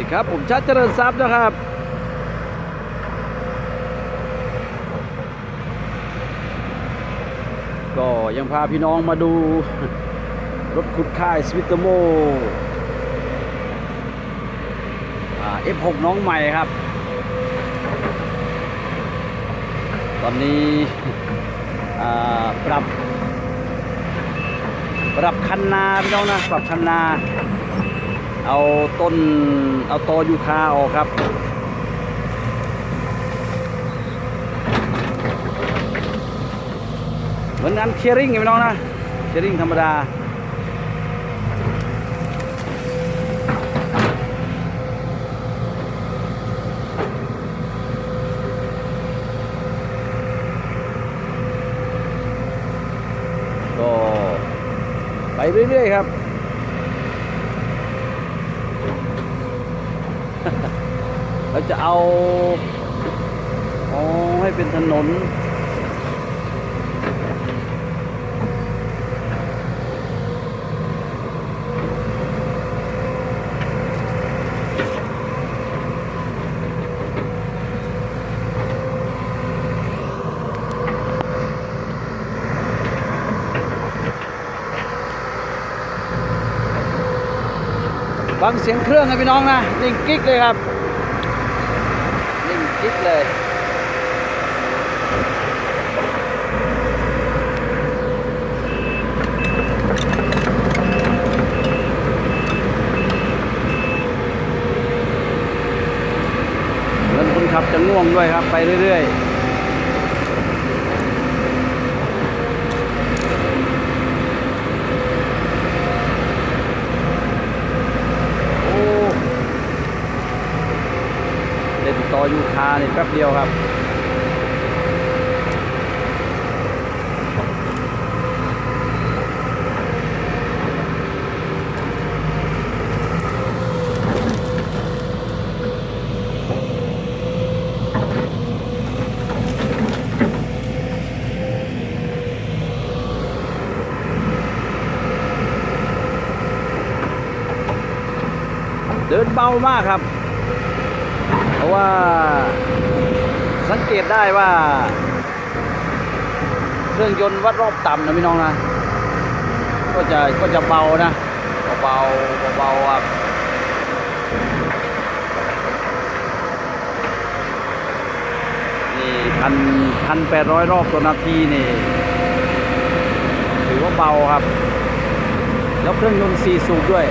ดีครับ ผมชัดเจริญทรัพย์นะครับก็ยังพาพี่น้องมาดูรถขุดค่ายสวิตเตอร์โมอ่า F6 น้องใหม่ครับ ตอนนี้ปรับ ปรับคันนาพี่น้องนะ ปรับคันนา เอาต้นเอาตอยูคาออกครับ เหมือนงานเคียร์ริงไงพี่น้องนะเคียร์ริงธรรมดาก็ไปเรื่อยๆครับ เราจะเอาอ๋อให้เป็นถนนฟังเสียงเครื่องนะพี่น้องนะนิ่งกิ๊กเลยครับ เลยเงินคนขับจะง่วงด้วยครับ ไปเรื่อย ๆ โอ้เล่นต่อยูคา เนี่ยแป๊บเดียวครับ เดินเบามากครับ เพราะว่า สังเกตได้ว่า เครื่องยนต์วัดรอบต่ำนะพี่น้องนะ ก็จะก็จะเบานะเบาเบาครับนี่พันพันแปดร้อยรอบต่อนาทีนี่ ถือว่าเบาครับ แล้วเครื่องยนต์สี่สูบด้วย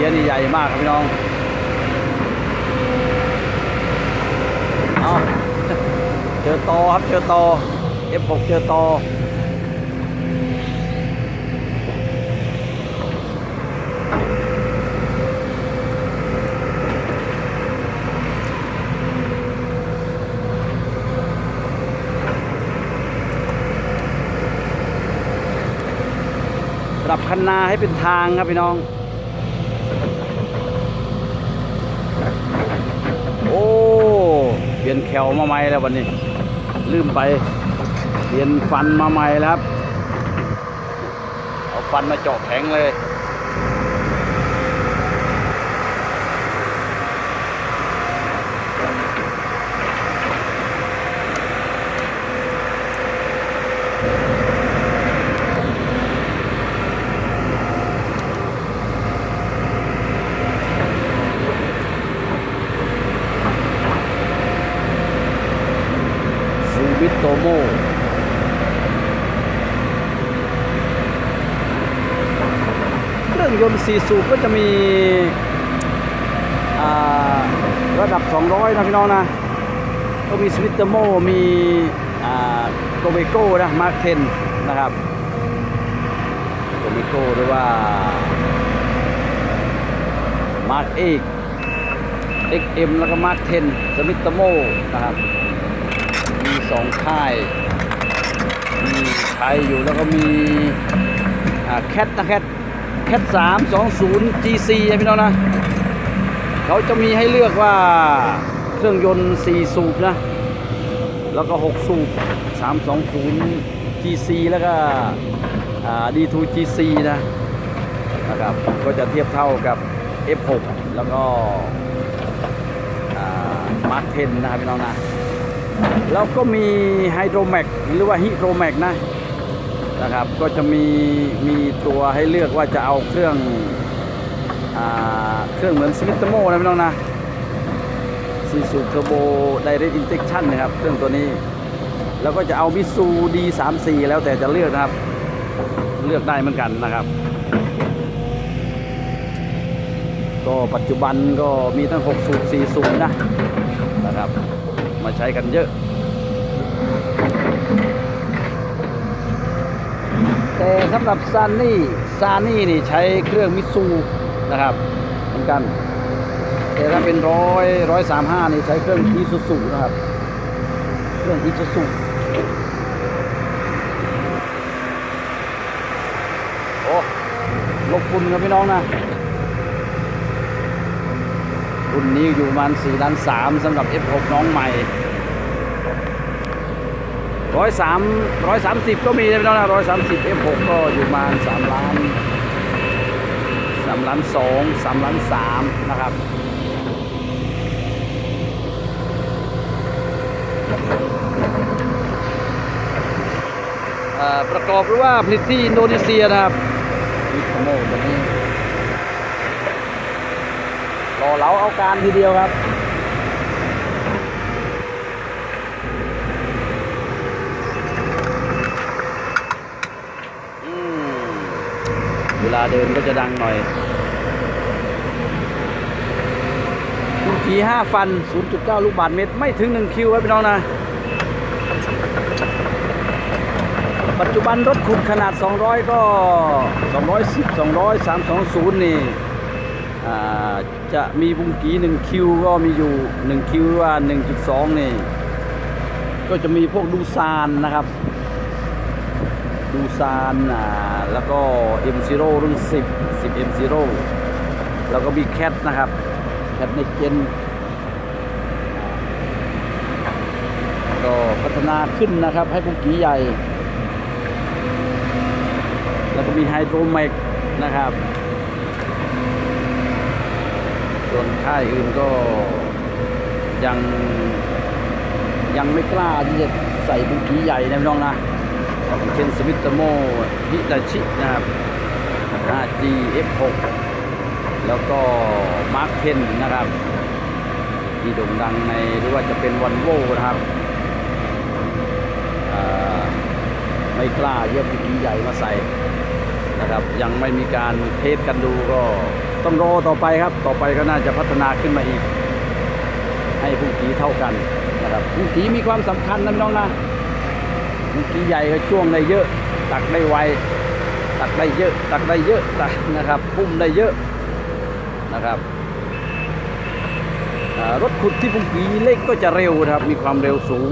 สียนี่ใหญ่มากครับพี่น้อง เอาเจอตอครับเจอตอ F6 เจอตอปรับคันนาให้เป็นทางครับพี่น้อง โอ้ เปลี่ย นแขวมาใหม่แล้ววันนี้ ลืมไปเปลี่ยนฟันมาใหม่แล้วครับ เอาฟันมาเจาะแข็งเลย ซูบิ โตโมเครื่องยนต์4สูบก็จะมีระดับ 200 นะพี่น้องนะ ก็มีสวิตเตอร์โม มีโกเบโก้นะมาร์คเทนนะครับโกเบโก้หรือว่ามาร์คเอ็ก XM แล้วก็มาร์คเทนสมิตเตอร์โมนะครับ สองค่าย มีใช้อยู่แล้วก็มีแคทนะแคทแคทสามสองศูนย์ GC นะพี่น้องนะ เขาจะมีให้เลือกว่าเครื่องยนต์4สูบนะ แล้วก็6สูบ320 GC แล้วก็อ่า D2 GC นะนะครับก็จะเทียบเท่ากับ F6 แล้วก็มาร์คเทนนะครับพี่น้องนะ แล้วก็มีไฮโดรแมกหรือว่าฮิโดรแมกนะนะครับ ก็จะมีมีตัวให้เลือกว่าจะเอาเครื่องอเครื่องเหมือนสมิธโมนะพี่น้องนะซีซูเทอร์โบไดเรกอินเจคชั่นนะครับ เครื่องตัวนี้ แล้วก็จะเอามิซูดีสามสี่แล้วแต่จะเลือกนะครับ เลือกได้เหมือนกันนะครับ ก็ปัจจุบันก็มีทั้ง6สูบ4สูบนะนะครับ มาใช้กันเยอะ แต่สำหรับซานี่ซานี่นี่ใช้เครื่องมิซูนะครับเหมือนกัน แต่ถ้าเป็นร้อยร้อยสามห้านี่ใช้เครื่องอีซูซูนะครับ เครื่องอีซูซูโอ้ลบคุณครับพี่น้องนะ รุ่นนี้อยู่ประมาณ4ล้าน3สำหรับ F6 น้องใหม่ร้อยสามร้อยสามสิบก็มีนะพี่น้องนะร้อยสามสิบ F6 ก็อยู่ประมาณ3ล้าน3ล้าน2 3ล้าน3นะครับอ่อประกอบหรือว่าผลิตที่อินโดนีเซียนะครับมิโมตัวนี้ รอเหลาเอาการทีเดียวครับเวลาเดินก็จะดังหน่อยลูกขี5ฟัน 0.9 ลูกบาทเมตร ไม่ถึง 1 คิวครับพี่น้องนะ ปัจจุบันรถขุดขนาด 200 ก็ 210 200 320 นี่ จะมีบุงกี1คิวก็มีอยู่1คิวว่า1.2นี่ ก็จะมีพวกดูซานนะครับ ดูซานอ่าแล้วก็ M0 รุ่น 10 10 M0 แล้วก็มีแคทนะครับแคทในเจนก็พัฒนาขึ้นนะครับให้บุงกีใหญ่ แล้วก็มีไฮโดรแมกนะครับ ส่วนค่ายอื่นก็ยังยังไม่กล้าที่จะใส่บุงกีใหญ่นะพี่น้องนะเช่นสวิตโมฮิตาชินะครับ 5G F6 แล้วก็มาร์คเทนนะครับ ที่โด่งดังในหรือว่าจะเป็นวันโวนะครับไม่กล้าเยอะพีใหญ่มาใส่นะครับ ยังไม่มีการเทสกันดูก็ ต้องรอต่อไปครับ ต่อไปก็น่าจะพัฒนาขึ้นมาอีก ให้ผู้ขี่เท่ากันนะครับผู้ขี่มีความสำคัญนะน้องนะผู้ขี่ใหญ่ก็ช่วงได้เยอะ ตักได้ไวตักได้เยอะ ตักได้เยอะตักนะครับพุ่มได้เยอะนะครับรถขุดที่ผู้ขี่เล็กก็จะเร็วนะครับ มีความเร็วสูง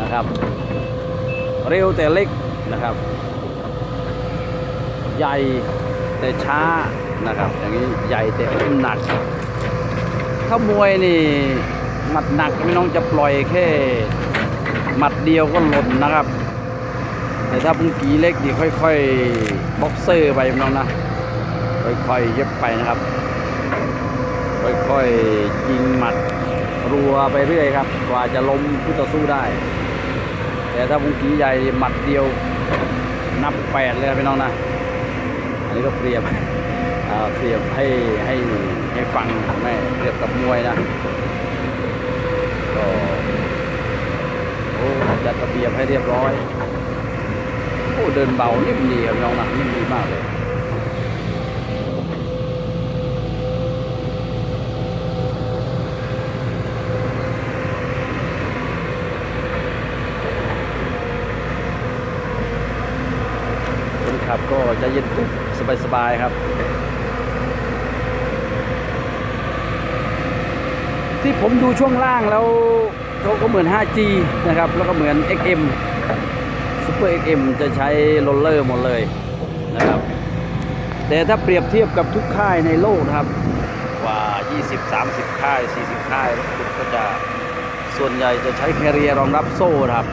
นะครับ เร็วแต่เล็กนะครับ ใหญ่ แต่ช้านะครับ อย่างนี้ใหญ่แต่อุ้มหนัก ถ้ามวยนี่หมัดหนักไม่น้องจะปล่อยแค่หมัดเดียวก็หล่นนะครับ แต่ถ้าพุ่งกีเล็กนี่ค่อยๆบ็อกเซอร์ไปพี่น้องนะค่อยๆเย็บไปนะครับ ค่อยๆยิงหมัดรัวไปเรื่อยครับ กว่าจะล้มผู้ต่อสู้ได้ แต่ถ้าพุ่งกีใหญ่หมัดเดียวนับแปดเลยนะพี่น้องนะ นี้ก็เตรียมเตรียมให้ให้ให้ฟังแม่เรียบกับมวยนะก็โอ้จัดระเบียบให้เรียบร้อยโอ้เดินเบานิ่มดียวน้องนะนิ่มดีมากเลยคนขับก็จะเย็นตุ๊บ สบายๆครับ ที่ผมดูช่วงล่างแล้วเขาก็เหมือน 5G นะครับ แล้วก็เหมือน XM Super XM จะใช้โรลเลอร์หมดเลยนะครับ แต่ถ้าเปรียบเทียบกับทุกค่ายในโลกนะครับ กว่า 20-30 ค่าย 40 ค่ายรถขุดก็จะส่วนใหญ่จะใช้แคเรียรองรับโซ่ครับ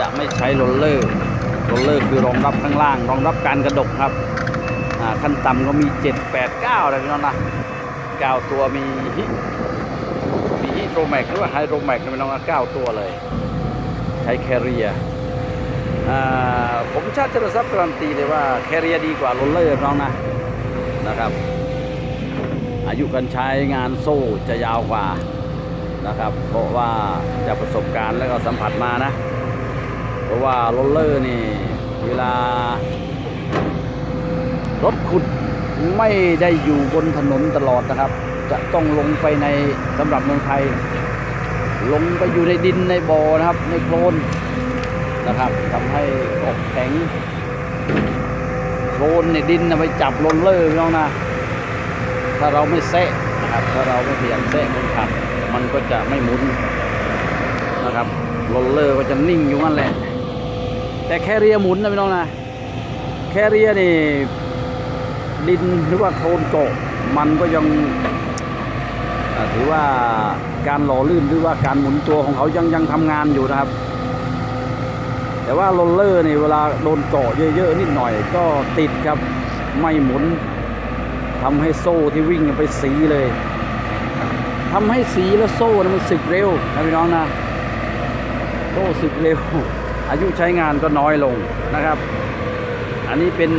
จะไม่ใช้โรลเลอร์ โรลเลอร์คือรองรับข้างล่าง รองรับการกระดกครับขั้นต่ำก็มี 7 8 9อะไรพี่น้องนะ9ตัวมีฮิมีฮิโรแมกหรือว่าไฮโรแมกพี่น้องนะ9ตัวเลย ใช้แคเรียอ่าผมชาติจรทรัพย์การันตีเลยว่าแคเรียดีกว่าโรลเลอร์น้องนะนะครับ อายุการใช้งานโซ่จะยาวกว่านะครับ เพราะว่าจากประสบการณ์แล้วก็สัมผัสมานะ เพราะว่าโรลเลอร์นี่ เวลา รถขุดไม่ได้อยู่บนถนนตลอดนะครับ จะต้องลงไปในสำหรับเมืองไทย ลงไปอยู่ในดินในบ่อนะครับ ในโคลนนะครับทำให้อกแข็งโคลนในดินไปจับโรลเลอร์พี่น้องนะถ้าเราไม่แซะนะครับ ถ้าเราไม่เพียงแซะคนขับ มันก็จะไม่หมุนนะครับโรลเลอร์ก็จะนิ่งอยู่นั่นแหละ แต่แคเรียหมุนนะพี่น้องนะ แคเรียนี่ดินหรือว่าโคลนโกะมันก็ยังถือว่าการหล่อลื่นหรือว่าการหมุนตัวของเขายังยังทำงานอยู่นะครับ แต่ว่าโรลเลอร์นี่เวลาโดนเกาะเยอะๆนิดหน่อยก็ติดครับไม่หมุนทำให้โซ่ที่วิ่งไปสีเลยทำให้สีแล้วโซ่นะมันสึกเร็วนะพี่น้องนะโซ่สึกเร็ว อายุใช้งานก็น้อยลงนะครับ อันนี้เป็น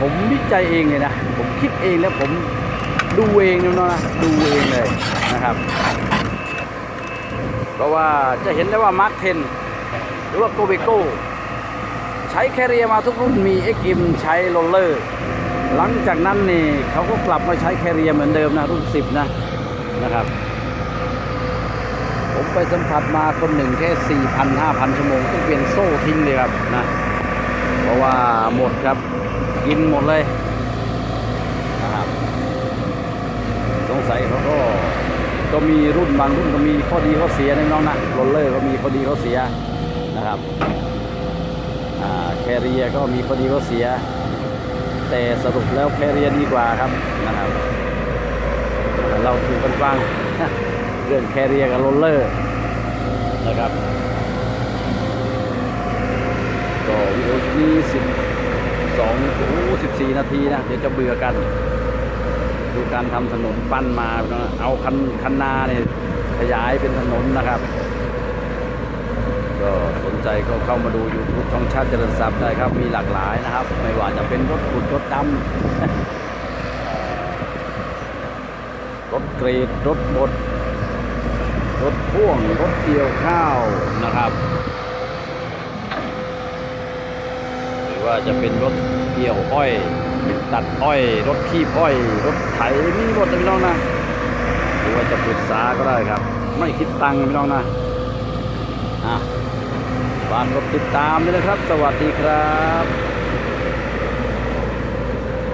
ผมวิจัยเองเลยนะ ผมคิดเองแล้วผมดูเองนะพี่น้องนะดูเองเลยนะครับ เพราะว่าจะเห็นได้ว่ามาร์คเทนหรือว่าโกเบโกใช้แคเรียมาทุกรุ่นมี XM ใช้โรลเลอร์ หลังจากนั้นนี่เขาก็กลับมาใช้แคเรียเหมือนเดิมนะรุ่น 10 นะนะครับ ไปสัมผัสมาคนหนึ่งแค่4,000 5,000ชั่วโมงต้องเปลี่ยนโซ่ทิ้งเลยครับนะ เพราะว่าหมดครับ กินหมดเลยนะครับสงสัยเขาก็ก็มีรุ่นบางรุ่นก็มีข้อดีข้อเสียนะน้องนะโรลเลอร์ก็มีข้อดีข้อเสียนะครับแคเรียก็มีข้อดีข้อเสีย แต่สรุปแล้วแคเรียดีกว่าครับนะครับ เราถูกกันฟังเรื่องแคเรียกับโรลเลอร์ นะครับก็วิดีโอนี้สิบสองโอ้สิบสี่นาทีนะ เดี๋ยวจะเบื่อกัน ดูการทำถนนปั้นมาเอาคันคันนาเนี่ยขยายเป็นถนนนะครับ ก็สนใจก็เข้ามาดู YouTube ช่องชาติเจริญทรัพย์ได้ครับ มีหลากหลายนะครับ ไม่ว่าจะเป็นรถขุดรถดำรถเกรดรถบด รถพ่วงรถเกี่ยวข้าวนะครับ หรือว่าจะเป็นรถเกี่ยวอ้อยตัดอ้อย รถขี้อ้อย รถไถมีหมดนะพี่น้องนะ หรือว่าจะปรึกษาก็ได้ครับ ไม่คิดตังค์พี่น้องนะอะฝากกดติดตามด้วยนะครับ สวัสดีครับ